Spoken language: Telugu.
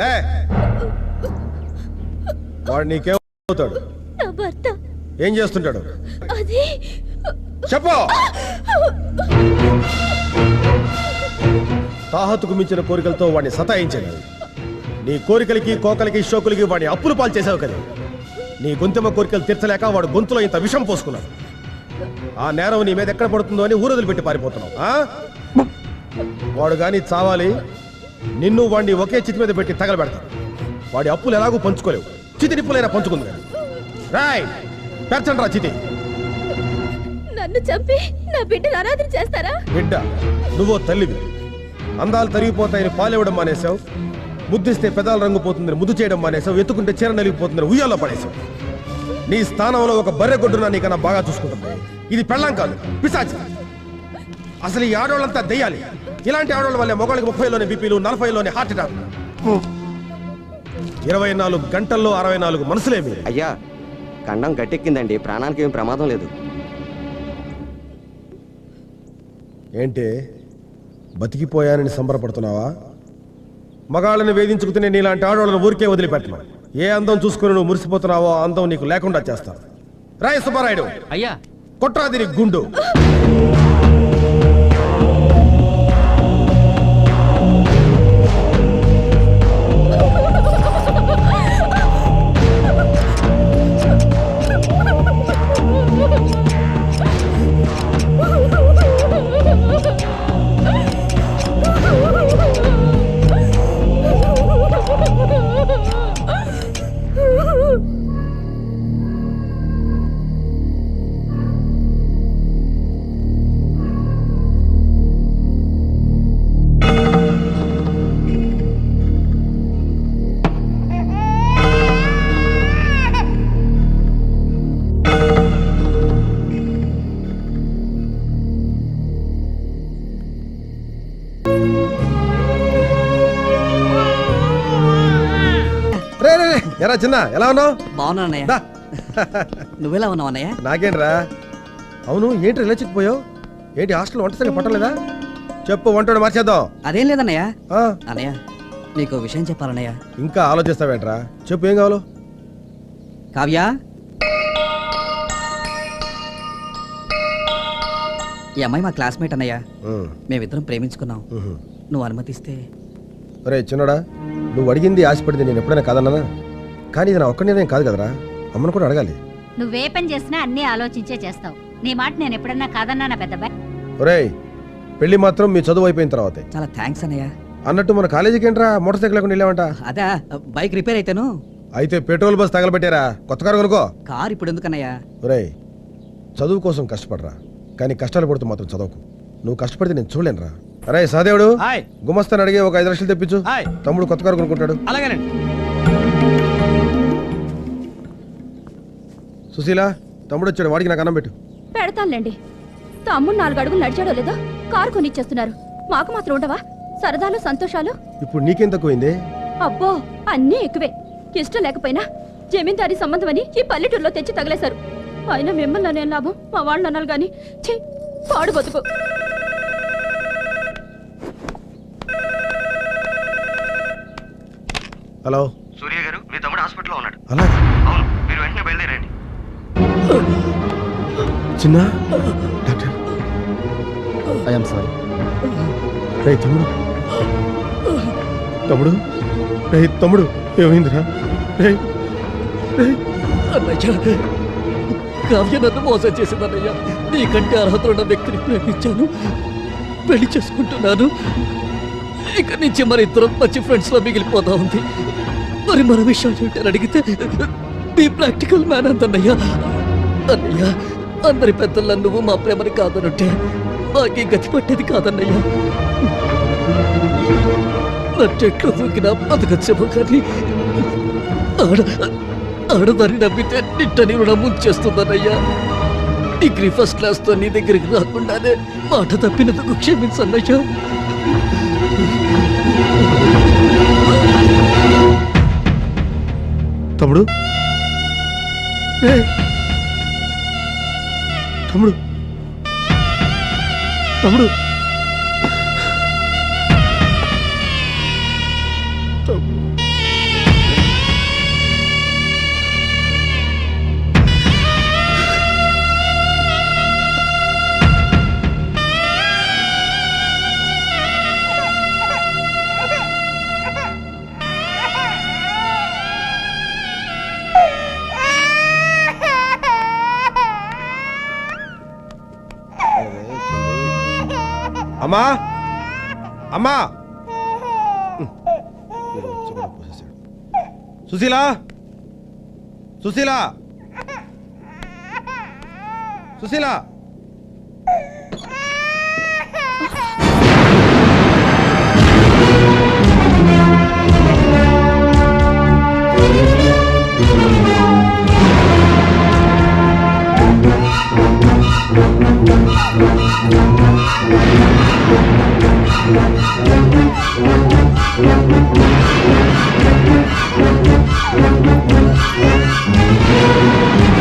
లే. వాడు నీకేమవుతాడు ఏం చేస్తుంటాడు? చెప్పు. తాహతుకు మించిన కోరికలతో వాడిని సతాయించాను నీ కోరికలకి కోకలకి షోకులకి వాడిని అప్పులు పాలు చేసావు కదా. నీ గొంతెమ్మ కోరికలు తీర్చలేక వాడు గొంతులో ఇంత విషం పోసుకున్నాడు. ఆ నేరం నీ మీద ఎక్కడ పడుతుందో అని ఊరదులు పెట్టి పారిపోతున్నావు వాడు కానీ చావాలి నిన్ను వాడిని ఒకే చితి మీద పెట్టి తగలబెడతాడు వాడి అప్పులు ఎలాగూ పంచుకోలేవు. చితి నిప్పులైనా పంచుకుంది కానీ. రాయ్ పెరచండి రా చితి. నన్ను చంపి నా బిడ్డను అనాథన చేస్తారా? బిడ్డ నువ్వో తల్లివి. అందాలు తరిగిపోతాయని పాలివ్వడం మానేశావు. ముద్దిస్తే పెదాల రంగు పోతుందని ముద్దు చేయడం మానేశావు. ఎత్తుకుంటే చీర నలిగిపోతుందని ఉయ్యాలో పడేశావు. నీ స్థానంలో ఒక బర్రె గొడ్డున నీకన్నా బాగా చూసుకుంటుంది. ఇది పెళ్ళం కాదు పిశాచి. అసలు ఈ ఆడవాళ్ళంతా దెయ్యాలి. ఇలాంటి ఆడవాళ్ళ వల్ల మొగళ్ళకి ముప్పైలోని బీపీలు నలభైలోని హార్ట్ అటాక్. ఇరవై నాలుగు గంటల్లో అరవై నాలుగు మనసులే మీరు అయ్యా కండం గట్టెక్కిందండి. ప్రాణానికి ఏం ప్రమాదం లేదు. ఏంటి? బతికిపోయానని సంబరపడుతున్నావా? మగాళ్ళని వేధించుకుతూనే నీలాంటి ఆడవాళ్ళని ఊరికే వదిలిపెట్టను ఏ అందం చూసుకుని నువ్వు మురిసిపోతున్నావో అందం నీకు లేకుండా చేస్తాను రాయ సుబ్బారాయుడు అయ్యా. కొట్రాదిరి గుండు. ఎరా చిన్న ఎలా ఉన్నావు? బాగున్నా అన్నయ్య. నువ్వెలా ఉన్నావు అన్నయ్య? నాకేంట్రా? అవును ఏంటి ఇలా చిక్కిపోయావు ఏంటి హాస్టల్ వంట సరిగ్గా పట్టలేదా? చెప్పు వంటోడు మార్చేద్దాం? అదేం లేదన్నయ్య. అన్నయ్య నీకు విషయం చెప్పాలన్నయ్య. ఇంకా ఆలోచిస్తావేంట్రా? చెప్పు ఏం కావాలో? కావ్య? ఈ అమ్మాయి మా క్లాస్మేట్ అన్నయ్య. ఉమ్, మేమిద్దరం ప్రేమించుకున్నాం. ఉహు. నువ్వు అనుమతిస్తే. ఒరే చిన్నోడా నువ్వు అడిగింది ఆశపడింది నేను ఎప్పుడైనా కాదన్నానా? కానీ ఇది నా ఒక్క నిర్ణయం కాదు కదరా. అమ్మను కూడా అడగాలి. నువ్వే పని చేసినా అన్నీ ఆలోచించే చేస్తావు. నీ మాట నేను ఎప్పుడన్నా కాదన్నానా పెద్దబాయ్ ఒరేయ్ పెళ్ళి మాత్రం మీ చదువు అయిపోయిన తర్వాతే. చాలా థ్యాంక్స్ అన్నయ్య. అన్నట్టు మన కాలేజీకి ఏంట్రా? మోటార్ సైకిల్ లేకుండా వెళ్ళామంట అదా బైక్ రిపేర్ అయితేను. అయితే పెట్రోల్ బస్ తగలబెట్టారా? కొత్త కారు కొనుక్కో. కార్ ఇప్పుడు ఎందుకన్నయ్య? ఒరేయ్ చదువు కోసం కష్టపడరా. కానీ కష్టాలు పడుతూ మాత్రం చదవకు. నువ్వు కష్టపడితే నేను చూడలేనురా. అరే సాదేవుడు హాయ్. గుమస్తాను అడిగి ఒక ఐదు లక్షలు తెప్పించు. హాయ్. తమ్ముడు కొత్త కారు కొనుక్కుంటాడు. అలాగేనండి. సుశీల తమ్ముడు వచ్చాడు వాడికి నాకు అన్నం పెట్టు. పెడతానులేండి. తమ్ముడు నాలుగు అడుగులు నడిచాడో లేదో కారు కొనిచ్చేస్తున్నారు. మాకు మాత్రం ఉండవా? సరదాలు సంతోషాలు? ఇప్పుడు నీకేం తక్కువైంది అబ్బో అన్నీ ఎక్కువే. ఇష్టం లేకపోయినా జమీందారీ సంబంధం అని ఈ పల్లెటూరులో తెచ్చి తగిలేశారు. అయినా మిమ్మల్ని అనే లాభం మా వాళ్ళు అనాలి గాని ఛీ పాడు బతుకు. హలో. సూర్య గారు మీ తమ్ముడు హాస్పిటల్లో ఉన్నాడు. అలాగే? అవును మీరు వెంటనే బయలుదేరండి. చిన్న? డాక్టర్? ఐఎమ్ సారీ రే తమ్ముడు. తమ్ముడు? రే తమ్ముడు ఏమైందిరా? రే రే అన్నయ్య కావ్య నన్ను మోసం చేసిందన్నయ్య. నీకంటే అర్హత ఉన్న వ్యక్తిని ప్రేమించాను పెళ్ళి చేసుకుంటున్నాను. ఇక నుంచి మన ఇద్దరం మంచి ఫ్రెండ్స్లో మిగిలిపోతా ఉంది. మరి మన విషయాలు ఏంటని అడిగితే నీ ప్రాక్టికల్ మ్యాన్ అంతన్నయ్య అన్నయ్య అందరి పెద్దల నువ్వు మా ప్రేమని కాదనుంటే మాకే గతి పట్టేది కాదన్నయ్య. నట్టెట్లో చెట్లు దూకినా బతకచ్చేమో కానీ ఆడ ఆడదాన్ని నమ్మితే నిట్టని రుణం ముంచేస్తుందన్నయ్యా. డిగ్రీ ఫస్ట్ క్లాస్తో నీ దగ్గరికి రాకుండానే మాట తప్పినందుకు క్షమించన్నయ్యా. తమ్ముడు? రే తమ్ముడు తమ్ముడు తమ్ముడు. అమ్మా! అమ్మా! వీడు వచ్చి కూడా సుశీల! సుశీల! సుశీల! Thank you.